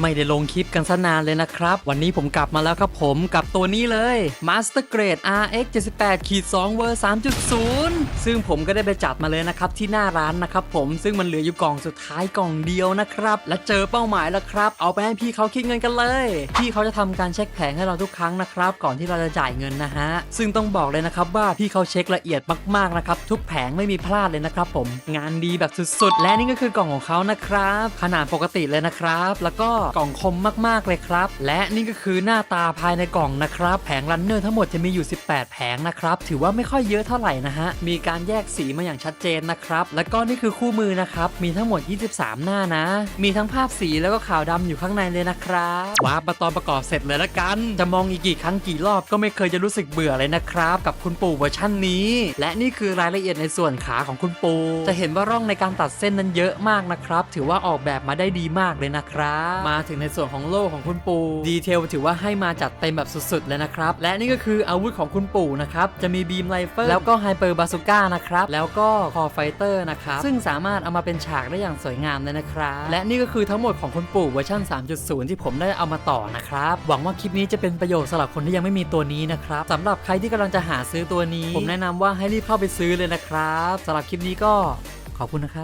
ไม่ได้ลงคลิปกันซะนานเลยนะครับ วันนี้ผมกลับมาแล้วครับผมกับตัวนี้เลย Master Grade RX 78ขีด2เวอร์3.0 ซึ่งผมก็ได้ไปจัดมาเลยนะครับ ที่หน้าร้านนะครับผมซึ่งมันเหลืออยู่กล่องสุดท้ายกล่องเดียวนะครับ และเจอเป้าหมายแล้วครับ เอาไปให้พี่เขาคิดเงินกันเลย พี่เขาจะทำการเช็คแผงให้เราทุกครั้งนะครับ ก่อนที่เราจะจ่ายเงินนะฮะ ซึ่งต้องบอกเลยนะครับว่าพี่เขาเช็คละเอียดมากๆนะครับทุกแผงไม่มีพลาดเลยนะครับผมงานดีแบบสุดๆ และนี่ก็คือกล่องของเขานะครับขนาดปกติเลยนะครับ แล้วก็กล่องคมมากๆเลยครับ และนี่ก็คือหน้าตาภายในกล่องนะครับ แผงรันเนอร์ทั้งหมดจะมีอยู่ 18 แผงนะครับ ถือว่าไม่ค่อยเยอะเท่าไหร่นะฮะ มีการแยกสีมาอย่างชัดเจนนะครับ แล้วก็นี่คือคู่มือนะครับ มีทั้งหมด 23 หน้านะ มีทั้งภาพสีแล้วก็ขาวดำอยู่ข้างในเลยนะครับว้าร์ปมาตอนประกอบเสร็จเลยละกัน จะมองอีกกี่ครั้งกี่รอบก็ไม่เคยจะรู้สึกเบื่อเลยนะครับ กับคุณปู่เวอร์ชั่นนี้ และนี่คือรายละเอียดในส่วนขาของคุณปู่จะเห็นว่าร่องในการตัดเส้นนั้นเยอะมากนะครับ ถือว่าออกแบบมาได้ดีมากเลยนะครับมาาถึงในส่วนของโล่ของคุณปู่ดีเทลถือว่าให้มาจัดเต็มแบบสุดๆเลยนะครับ และนี่ก็คืออาวุธของคุณปู่นะครับ จะมีบีมไรเฟิลแล้วก็ไฮเปอร์บาซูก้านะครับ แล้วก็คอไฟเตอร์นะครับ ซึ่งสามารถเอามาเป็นฉากได้อย่างสวยงามเลยนะครับ และนี่ก็คือทั้งหมดของคุณปู่เวอร์ชัน3.0 ที่ผมได้เอามาต่อนะครับ หวังว่าคลิปนี้จะเป็นประโยชน์สำหรับคนที่ยังไม่มีตัวนี้นะครับสำหรับใครที่กำลังจะหาซื้อตัวนี้ ผมแนะนำว่าให้รีบเข้าไปซื้อเลยนะครับสำหรับคลิปนี้ก็ขอบคุณนะครับ